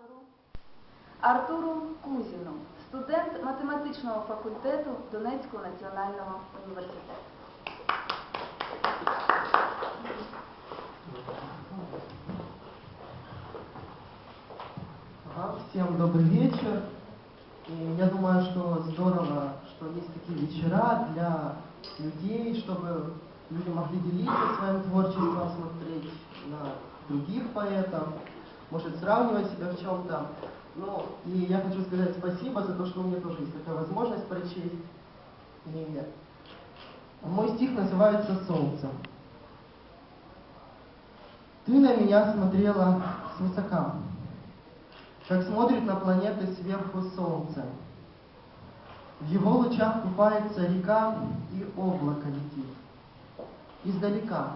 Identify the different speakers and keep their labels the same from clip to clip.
Speaker 1: автору Артуру Кузіну, студент математичного факультету Донецького національного університету.
Speaker 2: Ага, Всем добрый вечер. И я думаю, что здорово, что есть такие вечера для людей, чтобы люди могли делиться своим творчеством, смотреть на других поэтов, может сравнивать себя в чем-то. Ну, и я хочу сказать спасибо за то, что у меня тоже есть такая возможность прочесть. И мой стих называется «Солнце». Ты на меня смотрела свысока, как смотрит на планеты сверху солнце. В его лучах купается река, и облако летит. Издалека.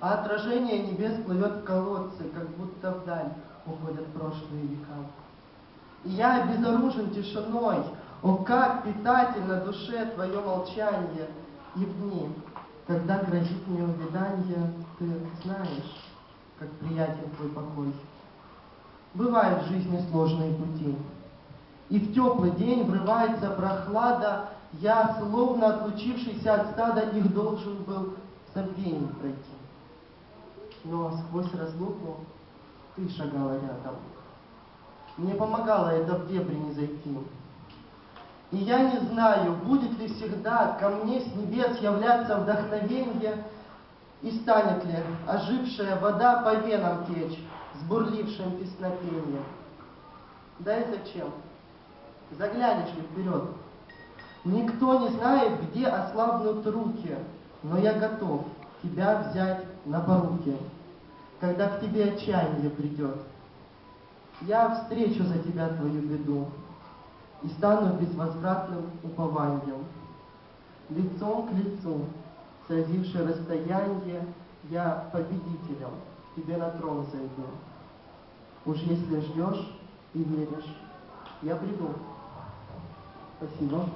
Speaker 2: А отражение небес плывет в колодцы, как будто вдаль уходят прошлые века. И я обезоружен тишиной, о, как питательно душе твое молчание, и в дни, когда грозит мне увядание, ты знаешь, как приятен твой покой. Бывают в жизни сложные пути. И в теплый день врывается прохлада, я, словно отлучившийся от стада, их должен был в забвении пройти. Но сквозь разлуку ты шагала рядом. Мне помогало это в дебри не зайти. И я не знаю, будет ли всегда ко мне с небес являться вдохновенье, и станет ли ожившая вода по венам течь с бурлившим песнопением. Да и зачем? Заглянешь ли вперед? Никто не знает, где ослабнут руки, но я готов тебя взять на поруки, когда к тебе отчаяние придет. Я встречу за тебя твою беду и стану безвозвратным упованием. Лицом к лицу, сразивши расстояние, я победителем к тебе на трон зайду. Уж если ждешь и веришь, я приду. Спасибо.